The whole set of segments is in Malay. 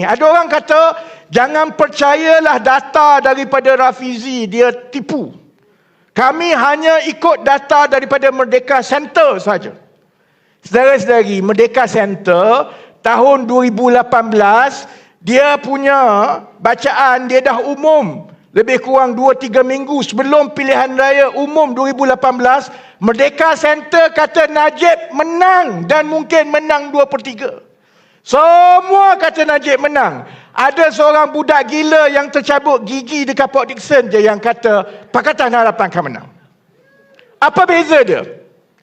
Ada orang kata, jangan percayalah data daripada Rafizi, dia tipu. Kami hanya ikut data daripada Merdeka Center saja. Saudara-saudari, Merdeka Center tahun 2018, dia punya bacaan dia dah umum. Lebih kurang 2-3 minggu sebelum pilihan raya umum 2018, Merdeka Center kata Najib menang dan mungkin menang 2 per 3. Semua kata Najib menang. Ada seorang budak gila yang tercabut gigi dekat Port Dickson je yang kata Pakatan Harapan akan menang. Apa beza dia?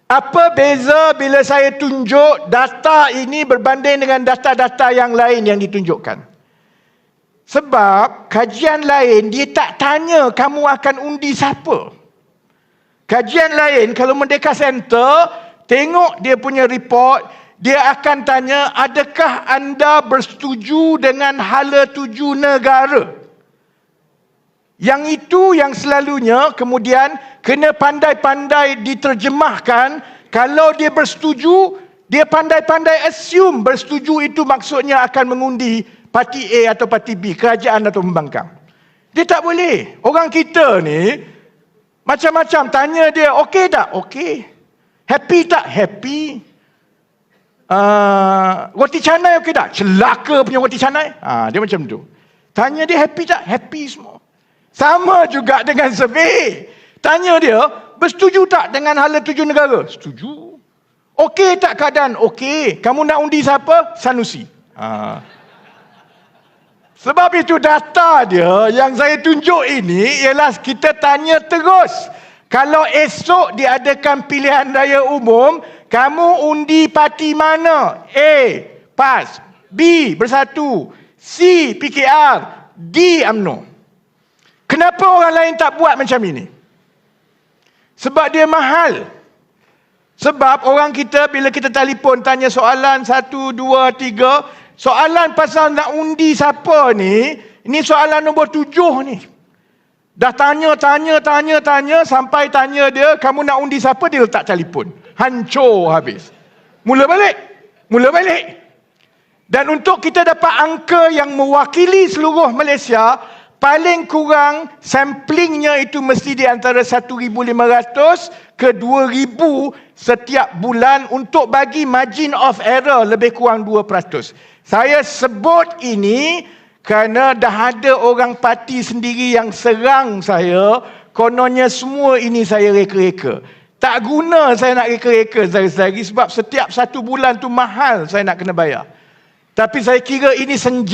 Apa beza bila saya tunjuk data ini berbanding dengan data-data yang lain yang ditunjukkan? Sebab kajian lain dia tak tanya kamu akan undi siapa. Kajian lain kalau Merdeka Center tengok dia punya report dia akan tanya adakah anda bersetuju dengan hala tuju negara? Yang itu yang selalunya kemudian kena pandai-pandai diterjemahkan. Kalau dia bersetuju dia pandai-pandai assume bersetuju itu maksudnya akan mengundi parti A atau parti B kerajaan atau pembangkang. Dia tak boleh. Orang kita ni macam-macam tanya dia okey tak? Okey. Happy tak? Happy Uh, roti canai okey tak? Celaka punya roti canai. Ha, dia macam tu. Tanya dia happy tak? Happy semua. Sama juga dengan survey. Tanya dia, bersetuju tak dengan hala tujuh negara? Setuju. Okey tak keadaan? Okey. Kamu nak undi siapa? Sanusi. Ha. Sebab itu data dia yang saya tunjuk ini ialah kita tanya terus. Kalau esok diadakan pilihan raya umum, kamu undi parti mana? A. PAS. B. Bersatu. C. PKR. D. UMNO. Kenapa orang lain tak buat macam ini? Sebab dia mahal. Sebab orang kita bila kita telefon tanya soalan satu, dua, tiga. Soalan pasal nak undi siapa ni. Ini soalan nombor tujuh ni. Dah tanya, tanya, tanya, tanya sampai tanya dia, kamu nak undi siapa? Dia letak telefon. Hancur habis. Mula balik. Mula balik. Dan untuk kita dapat angka yang mewakili seluruh Malaysia, paling kurang samplingnya itu mesti di antara 1,500 ke 2,000 setiap bulan untuk bagi margin of error lebih kurang 2%. Saya sebut ini kerana dah ada orang parti sendiri yang serang saya, kononnya semua ini saya reka-reka. Tak guna saya nak reka-reka saya-saya sebab setiap satu bulan tu mahal saya nak kena bayar. Tapi saya kira ini senjata